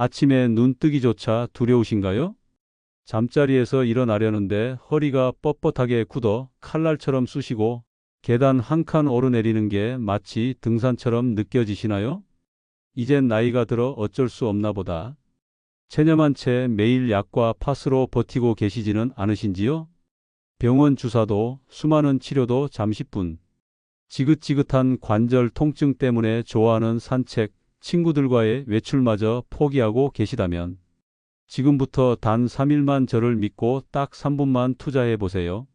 아침에 눈 뜨기조차 두려우신가요? 잠자리에서 일어나려는데 허리가 뻣뻣하게 굳어 칼날처럼 쑤시고 계단 한 칸 오르내리는 게 마치 등산처럼 느껴지시나요? 이젠 나이가 들어 어쩔 수 없나 보다. 체념한 채 매일 약과 팥으로 버티고 계시지는 않으신지요? 병원 주사도 수많은 치료도 잠시뿐. 지긋지긋한 관절 통증 때문에 좋아하는 산책, 친구들과의 외출마저 포기하고 계시다면 지금부터 단 3일만 저를 믿고 딱 3분만 투자해 보세요.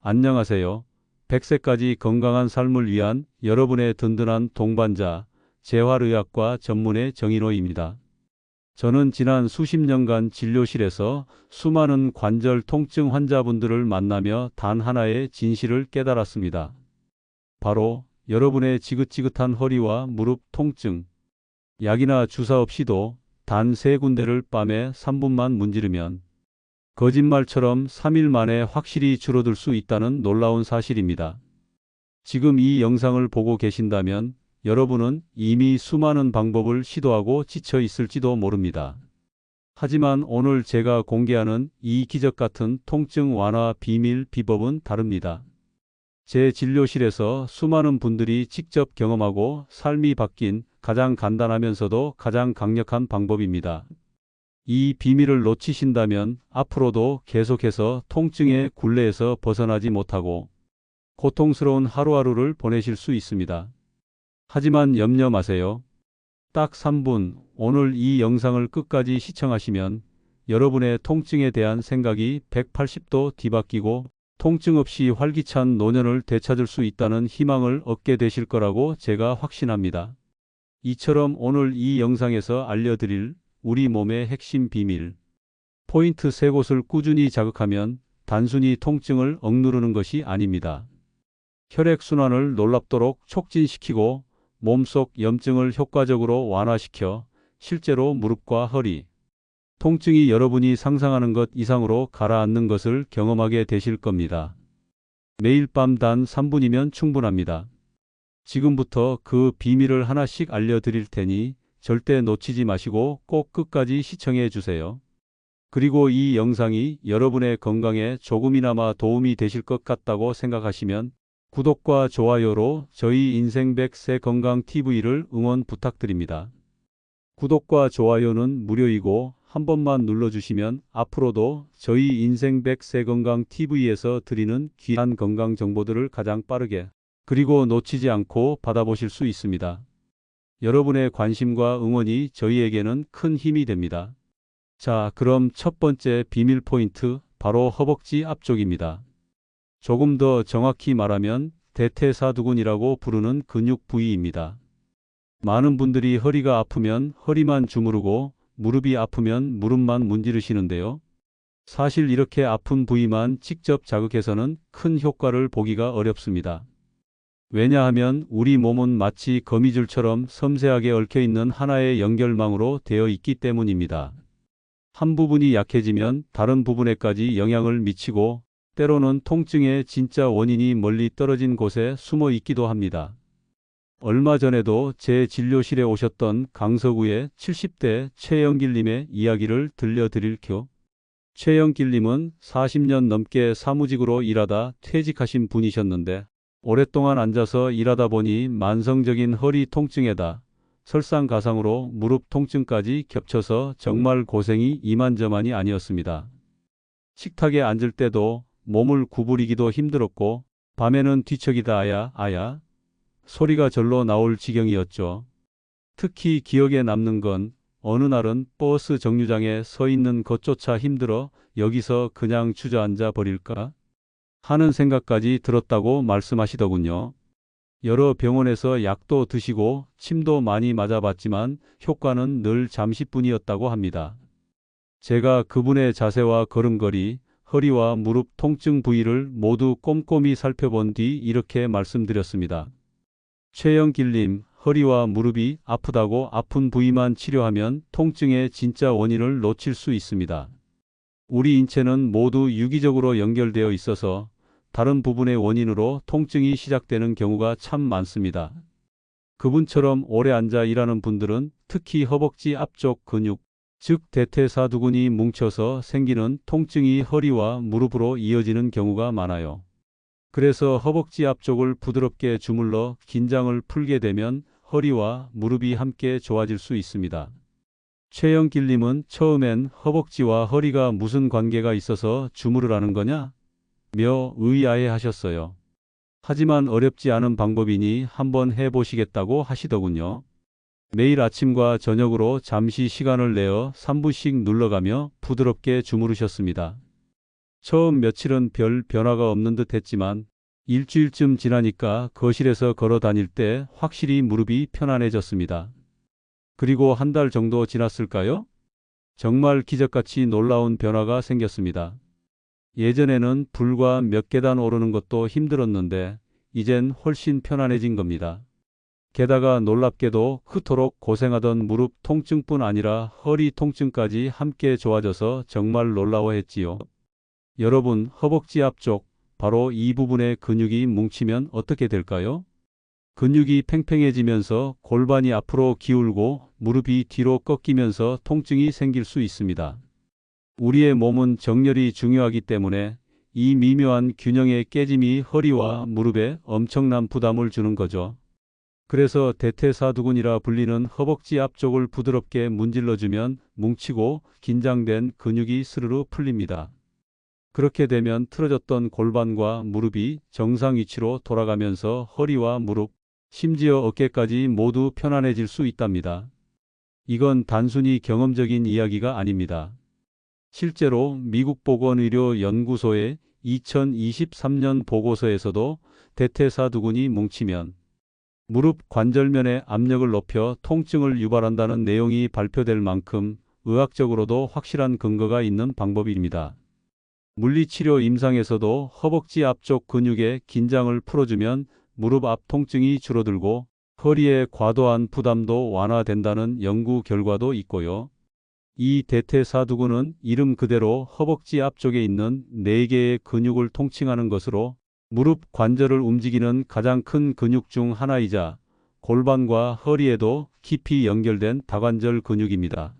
안녕하세요. 100세까지 건강한 삶을 위한 여러분의 든든한 동반자, 재활의학과 전문의 정인호입니다. 저는 지난 수십 년간 진료실에서 수많은 관절 통증 환자분들을 만나며 단 하나의 진실을 깨달았습니다. 바로 여러분의 지긋지긋한 허리와 무릎 통증, 약이나 주사 없이도 단 세 군데를 밤에 3분만 문지르면 거짓말처럼 3일 만에 확실히 줄어들 수 있다는 놀라운 사실입니다. 지금 이 영상을 보고 계신다면 여러분은 이미 수많은 방법을 시도하고 지쳐 있을지도 모릅니다. 하지만 오늘 제가 공개하는 이 기적 같은 통증 완화 비밀 비법은 다릅니다. 제 진료실에서 수많은 분들이 직접 경험하고 삶이 바뀐 가장 간단하면서도 가장 강력한 방법입니다. 이 비밀을 놓치신다면 앞으로도 계속해서 통증의 굴레에서 벗어나지 못하고 고통스러운 하루하루를 보내실 수 있습니다. 하지만 염려 마세요. 딱 3분, 오늘 이 영상을 끝까지 시청하시면 여러분의 통증에 대한 생각이 180도 뒤바뀌고 통증 없이 활기찬 노년을 되찾을 수 있다는 희망을 얻게 되실 거라고 제가 확신합니다. 이처럼 오늘 이 영상에서 알려드릴 우리 몸의 핵심 비밀. 포인트 세 곳을 꾸준히 자극하면 단순히 통증을 억누르는 것이 아닙니다. 혈액순환을 놀랍도록 촉진시키고 몸속 염증을 효과적으로 완화시켜 실제로 무릎과 허리, 통증이 여러분이 상상하는 것 이상으로 가라앉는 것을 경험하게 되실 겁니다. 매일 밤 단 3분이면 충분합니다. 지금부터 그 비밀을 하나씩 알려드릴 테니 절대 놓치지 마시고 꼭 끝까지 시청해 주세요. 그리고 이 영상이 여러분의 건강에 조금이나마 도움이 되실 것 같다고 생각하시면 구독과 좋아요로 저희 인생 100세 건강 TV를 응원 부탁드립니다. 구독과 좋아요는 무료이고 한 번만 눌러주시면 앞으로도 저희 인생 100세 건강 TV에서 드리는 귀한 건강 정보들을 가장 빠르게 그리고 놓치지 않고 받아보실 수 있습니다. 여러분의 관심과 응원이 저희에게는 큰 힘이 됩니다. 자, 그럼 첫 번째 비밀 포인트, 바로 허벅지 앞쪽입니다. 조금 더 정확히 말하면 대퇴사두근이라고 부르는 근육 부위입니다. 많은 분들이 허리가 아프면 허리만 주무르고 무릎이 아프면 무릎만 문지르시는데요. 사실 이렇게 아픈 부위만 직접 자극해서는 큰 효과를 보기가 어렵습니다. 왜냐하면 우리 몸은 마치 거미줄처럼 섬세하게 얽혀 있는 하나의 연결망으로 되어 있기 때문입니다. 한 부분이 약해지면 다른 부분에까지 영향을 미치고 때로는 통증의 진짜 원인이 멀리 떨어진 곳에 숨어 있기도 합니다. 얼마 전에도 제 진료실에 오셨던 강서구의 70대 최영길님의 이야기를 들려드릴 겨. 최영길님은 40년 넘게 사무직으로 일하다 퇴직하신 분이셨는데 오랫동안 앉아서 일하다 보니 만성적인 허리 통증에다 설상가상으로 무릎 통증까지 겹쳐서 정말 고생이 이만저만이 아니었습니다. 식탁에 앉을 때도 몸을 구부리기도 힘들었고 밤에는 뒤척이다 아야 아야 소리가 절로 나올 지경이었죠. 특히 기억에 남는 건 어느 날은 버스 정류장에 서 있는 것조차 힘들어 여기서 그냥 주저앉아 버릴까 하는 생각까지 들었다고 말씀하시더군요. 여러 병원에서 약도 드시고 침도 많이 맞아봤지만 효과는 늘 잠시뿐이었다고 합니다. 제가 그분의 자세와 걸음걸이, 허리와 무릎 통증 부위를 모두 꼼꼼히 살펴본 뒤 이렇게 말씀드렸습니다. 최영길님, 허리와 무릎이 아프다고 아픈 부위만 치료하면 통증의 진짜 원인을 놓칠 수 있습니다. 우리 인체는 모두 유기적으로 연결되어 있어서 다른 부분의 원인으로 통증이 시작되는 경우가 참 많습니다. 그분처럼 오래 앉아 일하는 분들은 특히 허벅지 앞쪽 근육, 즉 대퇴사 두근이 뭉쳐서 생기는 통증이 허리와 무릎으로 이어지는 경우가 많아요. 그래서 허벅지 앞쪽을 부드럽게 주물러 긴장을 풀게 되면 허리와 무릎이 함께 좋아질 수 있습니다. 최영길님은 처음엔 허벅지와 허리가 무슨 관계가 있어서 주무르라는 거냐? 며 의아해 하셨어요. 하지만 어렵지 않은 방법이니 한번 해보시겠다고 하시더군요. 매일 아침과 저녁으로 잠시 시간을 내어 3분씩 눌러가며 부드럽게 주무르셨습니다. 처음 며칠은 별 변화가 없는 듯 했지만 일주일쯤 지나니까 거실에서 걸어 다닐 때 확실히 무릎이 편안해졌습니다. 그리고 한 달 정도 지났을까요? 정말 기적같이 놀라운 변화가 생겼습니다. 예전에는 불과 몇 계단 오르는 것도 힘들었는데 이젠 훨씬 편안해진 겁니다. 게다가 놀랍게도 그토록 고생하던 무릎 통증뿐 아니라 허리 통증까지 함께 좋아져서 정말 놀라워했지요. 여러분, 허벅지 앞쪽, 바로 이 부분에 근육이 뭉치면 어떻게 될까요? 근육이 팽팽해지면서 골반이 앞으로 기울고 무릎이 뒤로 꺾이면서 통증이 생길 수 있습니다. 우리의 몸은 정렬이 중요하기 때문에 이 미묘한 균형의 깨짐이 허리와 무릎에 엄청난 부담을 주는 거죠. 그래서 대퇴사두근이라 불리는 허벅지 앞쪽을 부드럽게 문질러주면 뭉치고 긴장된 근육이 스르르 풀립니다. 그렇게 되면 틀어졌던 골반과 무릎이 정상 위치로 돌아가면서 허리와 무릎, 심지어 어깨까지 모두 편안해질 수 있답니다. 이건 단순히 경험적인 이야기가 아닙니다. 실제로 미국 보건의료연구소의 2023년 보고서에서도 대퇴사 두근이 뭉치면 무릎 관절면의 압력을 높여 통증을 유발한다는 내용이 발표될 만큼 의학적으로도 확실한 근거가 있는 방법입니다. 물리치료 임상에서도 허벅지 앞쪽 근육의 긴장을 풀어주면 무릎 앞 통증이 줄어들고 허리의 과도한 부담도 완화된다는 연구 결과도 있고요. 이 대퇴사두근은 이름 그대로 허벅지 앞쪽에 있는 4개의 근육을 통칭하는 것으로 무릎 관절을 움직이는 가장 큰 근육 중 하나이자 골반과 허리에도 깊이 연결된 다관절 근육입니다.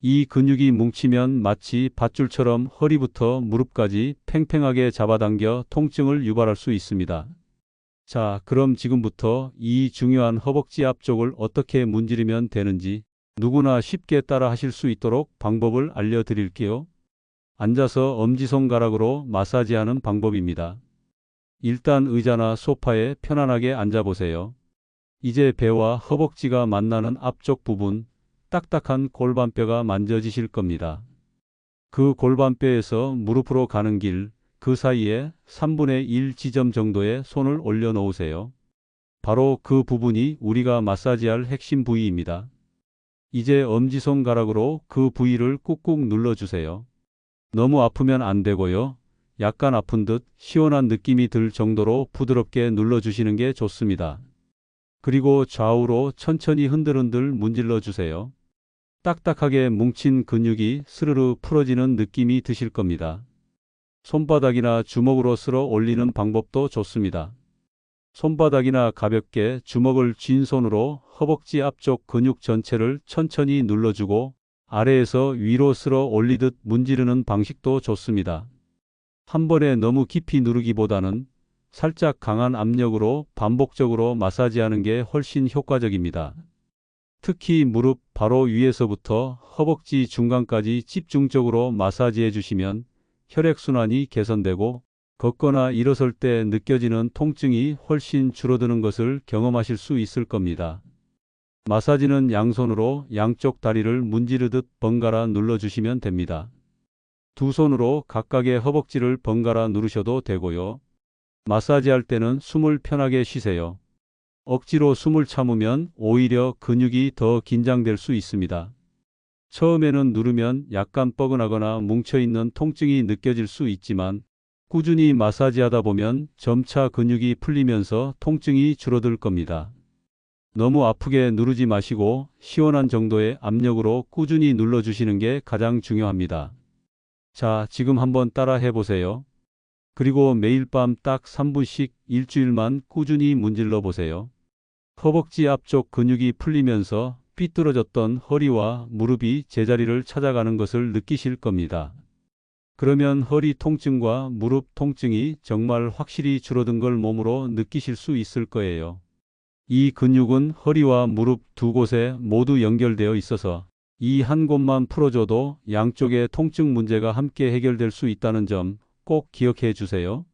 이 근육이 뭉치면 마치 밧줄처럼 허리부터 무릎까지 팽팽하게 잡아당겨 통증을 유발할 수 있습니다. 자, 그럼 지금부터 이 중요한 허벅지 앞쪽을 어떻게 문지르면 되는지 누구나 쉽게 따라 하실 수 있도록 방법을 알려드릴게요. 앉아서 엄지손가락으로 마사지하는 방법입니다. 일단 의자나 소파에 편안하게 앉아보세요. 이제 배와 허벅지가 만나는 앞쪽 부분, 딱딱한 골반뼈가 만져지실 겁니다. 그 골반뼈에서 무릎으로 가는 길, 그 사이에 3분의 1 지점 정도의 손을 올려 놓으세요. 바로 그 부분이 우리가 마사지할 핵심 부위입니다. 이제 엄지손가락으로 그 부위를 꾹꾹 눌러주세요. 너무 아프면 안 되고요. 약간 아픈 듯 시원한 느낌이 들 정도로 부드럽게 눌러주시는 게 좋습니다. 그리고 좌우로 천천히 흔들흔들 문질러 주세요. 딱딱하게 뭉친 근육이 스르르 풀어지는 느낌이 드실 겁니다. 손바닥이나 주먹으로 쓸어 올리는 방법도 좋습니다. 손바닥이나 가볍게 주먹을 쥔 손으로 허벅지 앞쪽 근육 전체를 천천히 눌러주고 아래에서 위로 쓸어 올리듯 문지르는 방식도 좋습니다. 한 번에 너무 깊이 누르기보다는 살짝 강한 압력으로 반복적으로 마사지하는 게 훨씬 효과적입니다. 특히 무릎 바로 위에서부터 허벅지 중간까지 집중적으로 마사지해 주시면 혈액순환이 개선되고 걷거나 일어설 때 느껴지는 통증이 훨씬 줄어드는 것을 경험하실 수 있을 겁니다. 마사지는 양손으로 양쪽 다리를 문지르듯 번갈아 눌러주시면 됩니다. 두 손으로 각각의 허벅지를 번갈아 누르셔도 되고요. 마사지할 때는 숨을 편하게 쉬세요. 억지로 숨을 참으면 오히려 근육이 더 긴장될 수 있습니다. 처음에는 누르면 약간 뻐근하거나 뭉쳐있는 통증이 느껴질 수 있지만 꾸준히 마사지하다 보면 점차 근육이 풀리면서 통증이 줄어들 겁니다. 너무 아프게 누르지 마시고 시원한 정도의 압력으로 꾸준히 눌러주시는 게 가장 중요합니다. 자, 지금 한번 따라 해보세요. 그리고 매일 밤 딱 3분씩 일주일만 꾸준히 문질러 보세요. 허벅지 앞쪽 근육이 풀리면서 삐뚤어졌던 허리와 무릎이 제자리를 찾아가는 것을 느끼실 겁니다. 그러면 허리 통증과 무릎 통증이 정말 확실히 줄어든 걸 몸으로 느끼실 수 있을 거예요. 이 근육은 허리와 무릎 두 곳에 모두 연결되어 있어서 이 한 곳만 풀어줘도 양쪽의 통증 문제가 함께 해결될 수 있다는 점 꼭 기억해 주세요.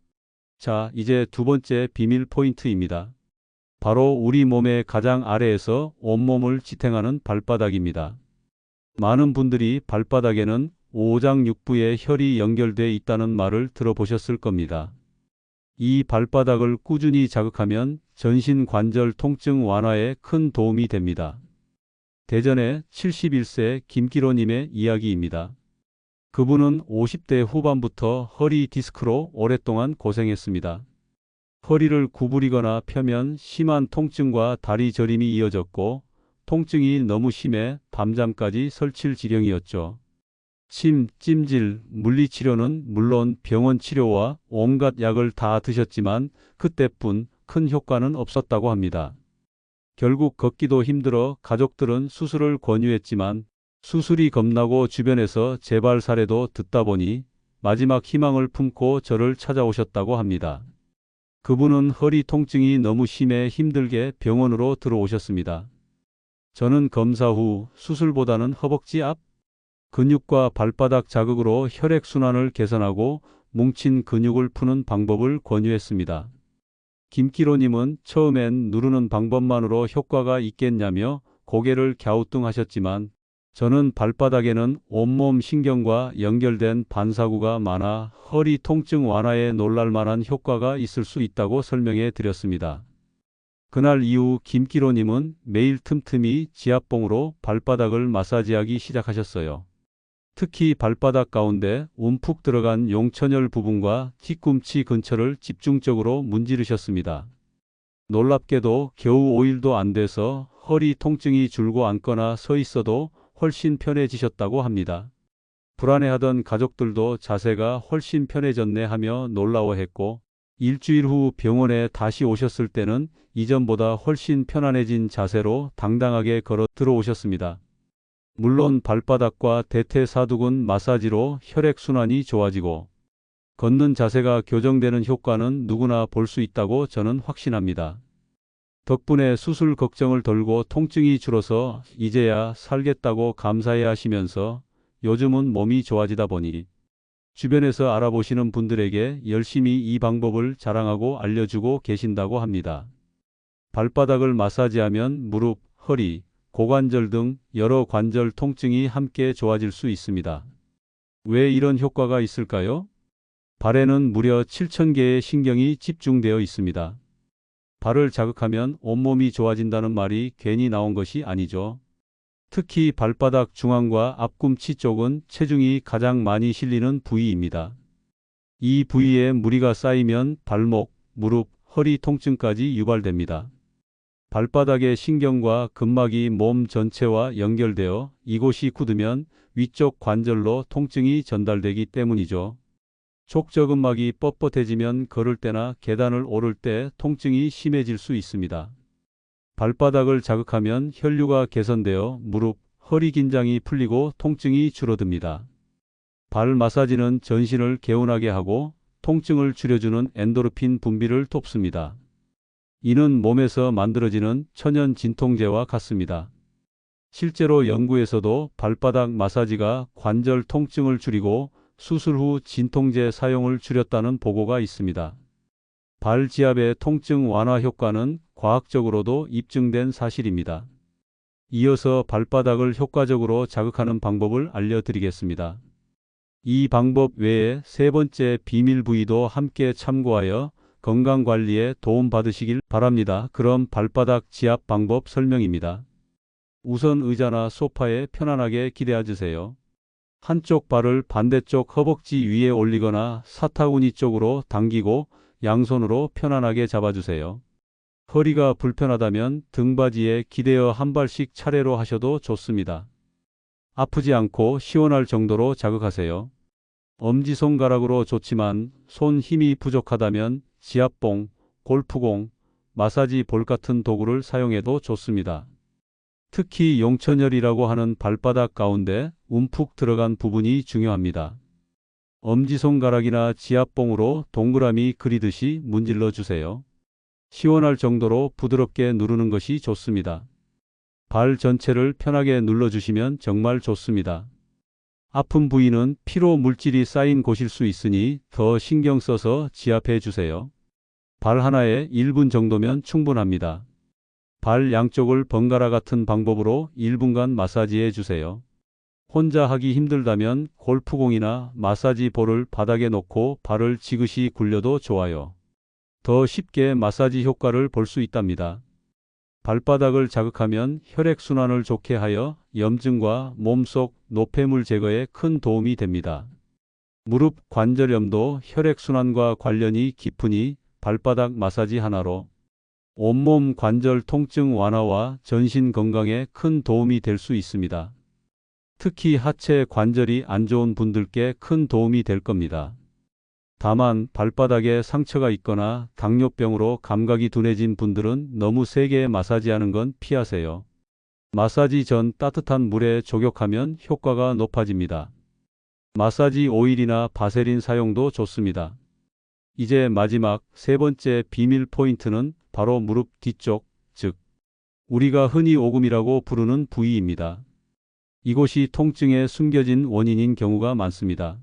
자, 이제 두 번째 비밀 포인트입니다. 바로 우리 몸의 가장 아래에서 온몸을 지탱하는 발바닥입니다. 많은 분들이 발바닥에는 오장육부의 혈이 연결돼 있다는 말을 들어보셨을 겁니다. 이 발바닥을 꾸준히 자극하면 전신 관절 통증 완화에 큰 도움이 됩니다. 대전의 71세 김기로님의 이야기입니다. 그분은 50대 후반부터 허리 디스크로 오랫동안 고생했습니다. 허리를 구부리거나 펴면 심한 통증과 다리 저림이 이어졌고 통증이 너무 심해 밤잠까지 설칠 지경이었죠. 침, 찜질, 물리치료는 물론 병원 치료와 온갖 약을 다 드셨지만 그때뿐 큰 효과는 없었다고 합니다. 결국 걷기도 힘들어 가족들은 수술을 권유했지만 수술이 겁나고 주변에서 재발 사례도 듣다 보니 마지막 희망을 품고 저를 찾아오셨다고 합니다. 그분은 허리 통증이 너무 심해 힘들게 병원으로 들어오셨습니다. 저는 검사 후 수술보다는 허벅지 앞 근육과 발바닥 자극으로 혈액순환을 개선하고 뭉친 근육을 푸는 방법을 권유했습니다. 김기로님은 처음엔 누르는 방법만으로 효과가 있겠냐며 고개를 갸우뚱하셨지만 저는 발바닥에는 온몸 신경과 연결된 반사구가 많아 허리 통증 완화에 놀랄만한 효과가 있을 수 있다고 설명해 드렸습니다. 그날 이후 김기로님은 매일 틈틈이 지압봉으로 발바닥을 마사지하기 시작하셨어요. 특히 발바닥 가운데 움푹 들어간 용천혈 부분과 뒤꿈치 근처를 집중적으로 문지르셨습니다. 놀랍게도 겨우 5일도 안 돼서 허리 통증이 줄고 앉거나 서 있어도 훨씬 편해지셨다고 합니다. 불안해하던 가족들도 자세가 훨씬 편해졌네 하며 놀라워했고 일주일 후 병원에 다시 오셨을 때는 이전보다 훨씬 편안해진 자세로 당당하게 걸어 들어오셨습니다. 물론 발바닥과 대퇴사두근 마사지로 혈액순환이 좋아지고 걷는 자세가 교정되는 효과는 누구나 볼 수 있다고 저는 확신합니다. 덕분에 수술 걱정을 덜고 통증이 줄어서 이제야 살겠다고 감사해 하시면서 요즘은 몸이 좋아지다 보니 주변에서 알아보시는 분들에게 열심히 이 방법을 자랑하고 알려주고 계신다고 합니다. 발바닥을 마사지하면 무릎, 허리, 고관절 등 여러 관절 통증이 함께 좋아질 수 있습니다. 왜 이런 효과가 있을까요? 발에는 무려 7,000개의 신경이 집중되어 있습니다. 발을 자극하면 온몸이 좋아진다는 말이 괜히 나온 것이 아니죠. 특히 발바닥 중앙과 앞꿈치 쪽은 체중이 가장 많이 실리는 부위입니다. 이 부위에 무리가 쌓이면 발목, 무릎, 허리 통증까지 유발됩니다. 발바닥의 신경과 근막이 몸 전체와 연결되어 이곳이 굳으면 위쪽 관절로 통증이 전달되기 때문이죠. 족저근막이 뻣뻣해지면 걸을 때나 계단을 오를 때 통증이 심해질 수 있습니다. 발바닥을 자극하면 혈류가 개선되어 무릎, 허리 긴장이 풀리고 통증이 줄어듭니다. 발 마사지는 전신을 개운하게 하고 통증을 줄여주는 엔도르핀 분비를 돕습니다. 이는 몸에서 만들어지는 천연 진통제와 같습니다. 실제로 연구에서도 발바닥 마사지가 관절 통증을 줄이고 수술 후 진통제 사용을 줄였다는 보고가 있습니다. 발 지압의 통증 완화 효과는 과학적으로도 입증된 사실입니다. 이어서 발바닥을 효과적으로 자극하는 방법을 알려드리겠습니다. 이 방법 외에 세 번째 비밀 부위도 함께 참고하여 건강 관리에 도움 받으시길 바랍니다. 그럼 발바닥 지압 방법 설명입니다. 우선 의자나 소파에 편안하게 기대어 주세요. 한쪽 발을 반대쪽 허벅지 위에 올리거나 사타구니 쪽으로 당기고 양손으로 편안하게 잡아주세요. 허리가 불편하다면 등받이에 기대어 한 발씩 차례로 하셔도 좋습니다. 아프지 않고 시원할 정도로 자극하세요. 엄지손가락으로 좋지만 손 힘이 부족하다면 지압봉, 골프공, 마사지 볼 같은 도구를 사용해도 좋습니다. 특히 용천혈이라고 하는 발바닥 가운데 움푹 들어간 부분이 중요합니다. 엄지손가락이나 지압봉으로 동그라미 그리듯이 문질러 주세요. 시원할 정도로 부드럽게 누르는 것이 좋습니다. 발 전체를 편하게 눌러주시면 정말 좋습니다. 아픈 부위는 피로 물질이 쌓인 곳일 수 있으니 더 신경 써서 지압해 주세요. 발 하나에 1분 정도면 충분합니다. 발 양쪽을 번갈아 같은 방법으로 1분간 마사지해 주세요. 혼자 하기 힘들다면 골프공이나 마사지 볼을 바닥에 놓고 발을 지그시 굴려도 좋아요. 더 쉽게 마사지 효과를 볼 수 있답니다. 발바닥을 자극하면 혈액순환을 좋게 하여 염증과 몸속 노폐물 제거에 큰 도움이 됩니다. 무릎 관절염도 혈액순환과 관련이 깊으니 발바닥 마사지 하나로 온몸 관절 통증 완화와 전신 건강에 큰 도움이 될 수 있습니다. 특히 하체 관절이 안 좋은 분들께 큰 도움이 될 겁니다. 다만 발바닥에 상처가 있거나 당뇨병으로 감각이 둔해진 분들은 너무 세게 마사지하는 건 피하세요. 마사지 전 따뜻한 물에 족욕하면 효과가 높아집니다. 마사지 오일이나 바세린 사용도 좋습니다. 이제 마지막 세 번째 비밀 포인트는 바로 무릎 뒤쪽, 즉, 우리가 흔히 오금이라고 부르는 부위입니다. 이곳이 통증의 숨겨진 원인인 경우가 많습니다.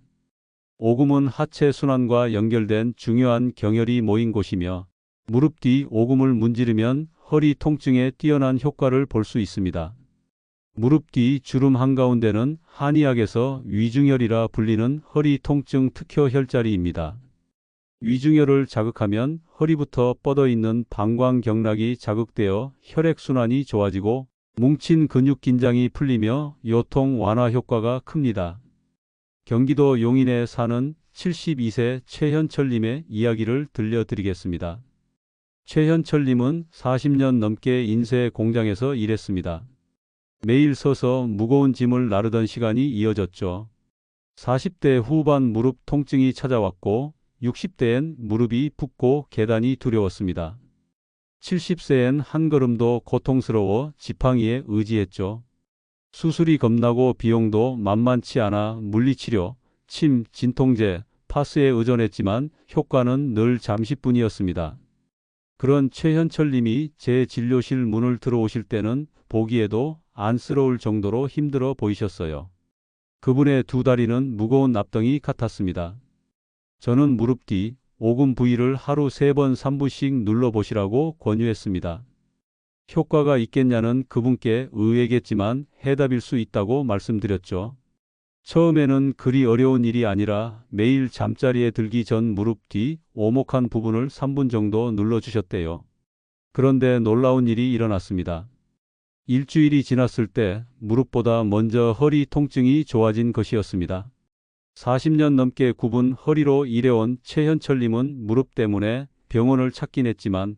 오금은 하체 순환과 연결된 중요한 경혈이 모인 곳이며 무릎 뒤 오금을 문지르면 허리 통증에 뛰어난 효과를 볼 수 있습니다. 무릎 뒤 주름 한가운데는 한의학에서 위중혈이라 불리는 허리 통증 특효 혈자리입니다. 위중혈을 자극하면 허리부터 뻗어 있는 방광경락이 자극되어 혈액순환이 좋아지고 뭉친 근육 긴장이 풀리며 요통 완화 효과가 큽니다. 경기도 용인에 사는 72세 최현철님의 이야기를 들려드리겠습니다. 최현철님은 40년 넘게 인쇄 공장에서 일했습니다. 매일 서서 무거운 짐을 나르던 시간이 이어졌죠. 40대 후반 무릎 통증이 찾아왔고 60대엔 무릎이 붓고 계단이 두려웠습니다. 70세엔 한 걸음도 고통스러워 지팡이에 의지했죠. 수술이 겁나고 비용도 만만치 않아 물리치료, 침, 진통제, 파스에 의존했지만 효과는 늘 잠시뿐이었습니다. 그런 최현철 님이 제 진료실 문을 들어오실 때는 보기에도 안쓰러울 정도로 힘들어 보이셨어요. 그분의 두 다리는 무거운 납덩이 같았습니다. 저는 무릎 뒤 오금 부위를 하루 세번 3분씩 눌러보시라고 권유했습니다. 효과가 있겠냐는 그분께 의외겠지만 해답일 수 있다고 말씀드렸죠. 처음에는 그리 어려운 일이 아니라 매일 잠자리에 들기 전 무릎 뒤 오목한 부분을 3분 정도 눌러주셨대요. 그런데 놀라운 일이 일어났습니다. 일주일이 지났을 때 무릎보다 먼저 허리 통증이 좋아진 것이었습니다. 40년 넘게 굽은 허리로 일해온 최현철님은 무릎 때문에 병원을 찾긴 했지만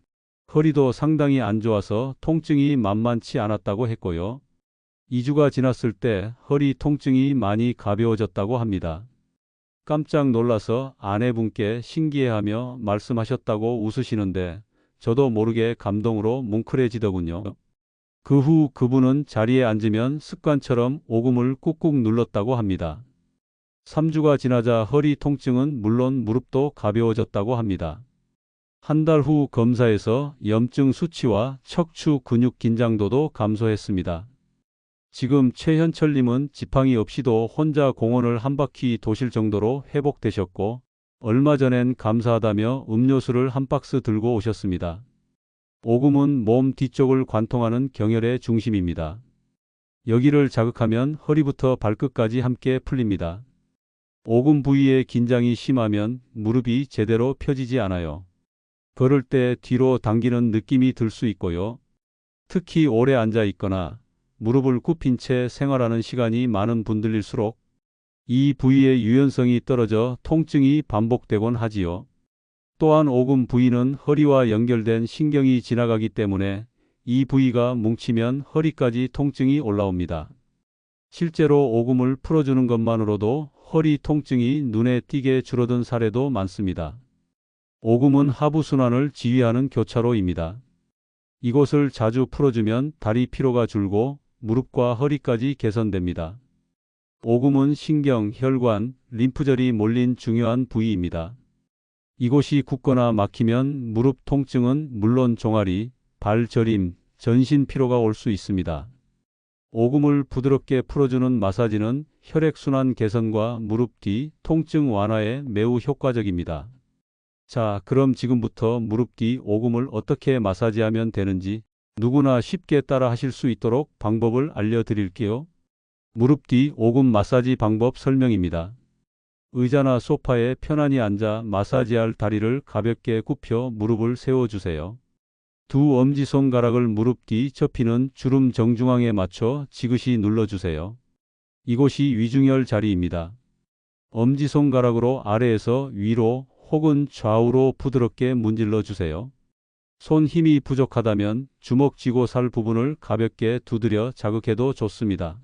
허리도 상당히 안 좋아서 통증이 만만치 않았다고 했고요. 2주가 지났을 때 허리 통증이 많이 가벼워졌다고 합니다. 깜짝 놀라서 아내분께 신기해하며 말씀하셨다고 웃으시는데 저도 모르게 감동으로 뭉클해지더군요. 그 후 그분은 자리에 앉으면 습관처럼 오금을 꾹꾹 눌렀다고 합니다. 3주가 지나자 허리 통증은 물론 무릎도 가벼워졌다고 합니다. 한 달 후 검사에서 염증 수치와 척추 근육 긴장도도 감소했습니다. 지금 최현철님은 지팡이 없이도 혼자 공원을 한 바퀴 도실 정도로 회복되셨고 얼마 전엔 감사하다며 음료수를 한 박스 들고 오셨습니다. 오금은 몸 뒤쪽을 관통하는 경혈의 중심입니다. 여기를 자극하면 허리부터 발끝까지 함께 풀립니다. 오금 부위의 긴장이 심하면 무릎이 제대로 펴지지 않아요. 걸을 때 뒤로 당기는 느낌이 들 수 있고요. 특히 오래 앉아 있거나 무릎을 굽힌 채 생활하는 시간이 많은 분들일수록 이 부위의 유연성이 떨어져 통증이 반복되곤 하지요. 또한 오금 부위는 허리와 연결된 신경이 지나가기 때문에 이 부위가 뭉치면 허리까지 통증이 올라옵니다. 실제로 오금을 풀어주는 것만으로도 허리 통증이 눈에 띄게 줄어든 사례도 많습니다. 오금은 하부순환을 지휘하는 교차로입니다. 이곳을 자주 풀어주면 다리 피로가 줄고 무릎과 허리까지 개선됩니다. 오금은 신경, 혈관, 림프절이 몰린 중요한 부위입니다. 이곳이 굳거나 막히면 무릎 통증은 물론 종아리, 발 저림, 전신 피로가 올 수 있습니다. 오금을 부드럽게 풀어주는 마사지는 혈액순환 개선과 무릎 뒤 통증 완화에 매우 효과적입니다. 자, 그럼 지금부터 무릎 뒤 오금을 어떻게 마사지하면 되는지 누구나 쉽게 따라 하실 수 있도록 방법을 알려드릴게요. 무릎 뒤 오금 마사지 방법 설명입니다. 의자나 소파에 편안히 앉아 마사지할 다리를 가볍게 굽혀 무릎을 세워주세요. 두 엄지손가락을 무릎 뒤 접히는 주름 정중앙에 맞춰 지그시 눌러주세요. 이곳이 위중혈 자리입니다. 엄지손가락으로 아래에서 위로 혹은 좌우로 부드럽게 문질러 주세요. 손 힘이 부족하다면 주먹 쥐고 살 부분을 가볍게 두드려 자극해도 좋습니다.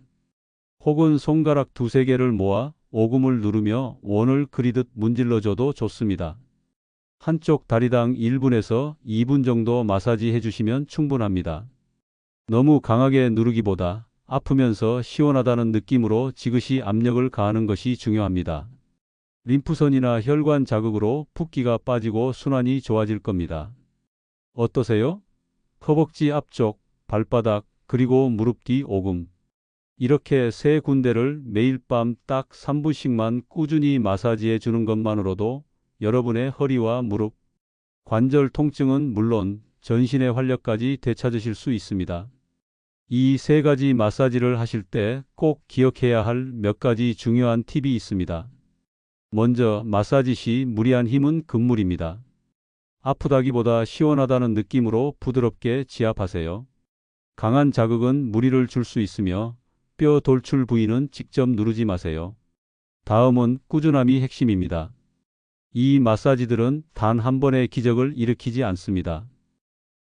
혹은 손가락 두세 개를 모아 오금을 누르며 원을 그리듯 문질러줘도 좋습니다. 한쪽 다리당 1분에서 2분 정도 마사지 해주시면 충분합니다. 너무 강하게 누르기보다 아프면서 시원하다는 느낌으로 지그시 압력을 가하는 것이 중요합니다. 림프선이나 혈관 자극으로 붓기가 빠지고 순환이 좋아질 겁니다. 어떠세요? 허벅지 앞쪽, 발바닥, 그리고 무릎 뒤 오금. 이렇게 세 군데를 매일 밤 딱 3분씩만 꾸준히 마사지해 주는 것만으로도 여러분의 허리와 무릎, 관절 통증은 물론 전신의 활력까지 되찾으실 수 있습니다. 이 세 가지 마사지를 하실 때 꼭 기억해야 할 몇 가지 중요한 팁이 있습니다. 먼저 마사지 시 무리한 힘은 금물입니다. 아프다기보다 시원하다는 느낌으로 부드럽게 지압하세요. 강한 자극은 무리를 줄 수 있으며 뼈 돌출 부위는 직접 누르지 마세요. 다음은 꾸준함이 핵심입니다. 이 마사지들은 단 한 번의 기적을 일으키지 않습니다.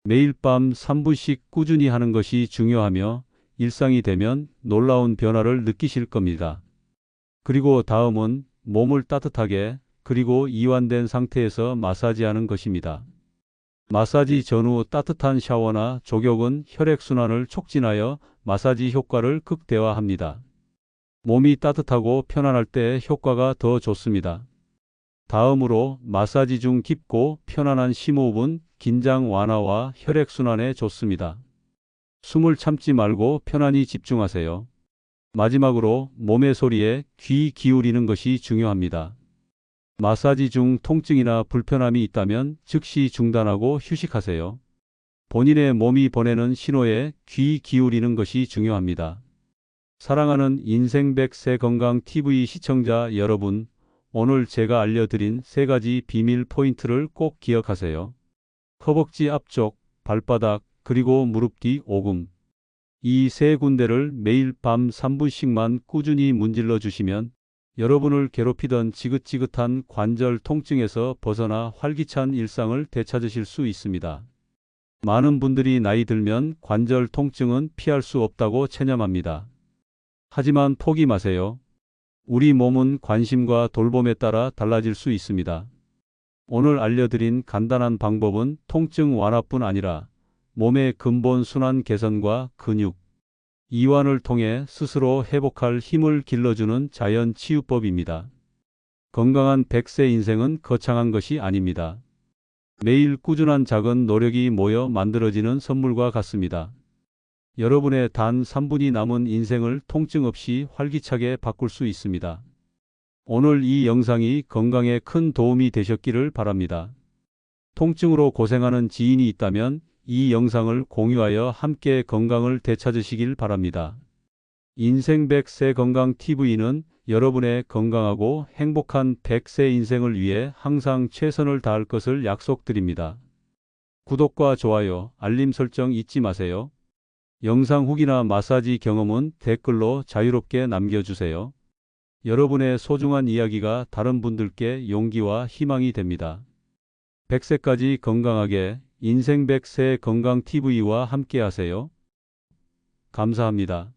매일 밤 3분씩 꾸준히 하는 것이 중요하며 일상이 되면 놀라운 변화를 느끼실 겁니다. 그리고 다음은 몸을 따뜻하게 그리고 이완된 상태에서 마사지하는 것입니다. 마사지 전후 따뜻한 샤워나 족욕은 혈액순환을 촉진하여 마사지 효과를 극대화합니다. 몸이 따뜻하고 편안할 때 효과가 더 좋습니다. 다음으로 마사지 중 깊고 편안한 심호흡은 긴장 완화와 혈액순환에 좋습니다. 숨을 참지 말고 편안히 집중하세요. 마지막으로 몸의 소리에 귀 기울이는 것이 중요합니다. 마사지 중 통증이나 불편함이 있다면 즉시 중단하고 휴식하세요. 본인의 몸이 보내는 신호에 귀 기울이는 것이 중요합니다. 사랑하는 인생 100세 건강 TV 시청자 여러분, 오늘 제가 알려드린 세 가지 비밀 포인트를 꼭 기억하세요. 허벅지 앞쪽, 발바닥, 그리고 무릎 뒤 오금. 이 세 군데를 매일 밤 3분씩만 꾸준히 문질러 주시면 여러분을 괴롭히던 지긋지긋한 관절 통증에서 벗어나 활기찬 일상을 되찾으실 수 있습니다. 많은 분들이 나이 들면 관절 통증은 피할 수 없다고 체념합니다. 하지만 포기 마세요. 우리 몸은 관심과 돌봄에 따라 달라질 수 있습니다. 오늘 알려드린 간단한 방법은 통증 완화뿐 아니라 몸의 근본 순환 개선과 근육, 이완을 통해 스스로 회복할 힘을 길러주는 자연 치유법입니다. 건강한 100세 인생은 거창한 것이 아닙니다. 매일 꾸준한 작은 노력이 모여 만들어지는 선물과 같습니다. 여러분의 단 3분이 남은 인생을 통증 없이 활기차게 바꿀 수 있습니다. 오늘 이 영상이 건강에 큰 도움이 되셨기를 바랍니다. 통증으로 고생하는 지인이 있다면 이 영상을 공유하여 함께 건강을 되찾으시길 바랍니다. 인생 100세 건강 TV는 여러분의 건강하고 행복한 100세 인생을 위해 항상 최선을 다할 것을 약속드립니다. 구독과 좋아요, 알림 설정 잊지 마세요. 영상 후기나 마사지 경험은 댓글로 자유롭게 남겨주세요. 여러분의 소중한 이야기가 다른 분들께 용기와 희망이 됩니다. 100세까지 건강하게 인생 100세 건강 TV와 함께 하세요. 감사합니다.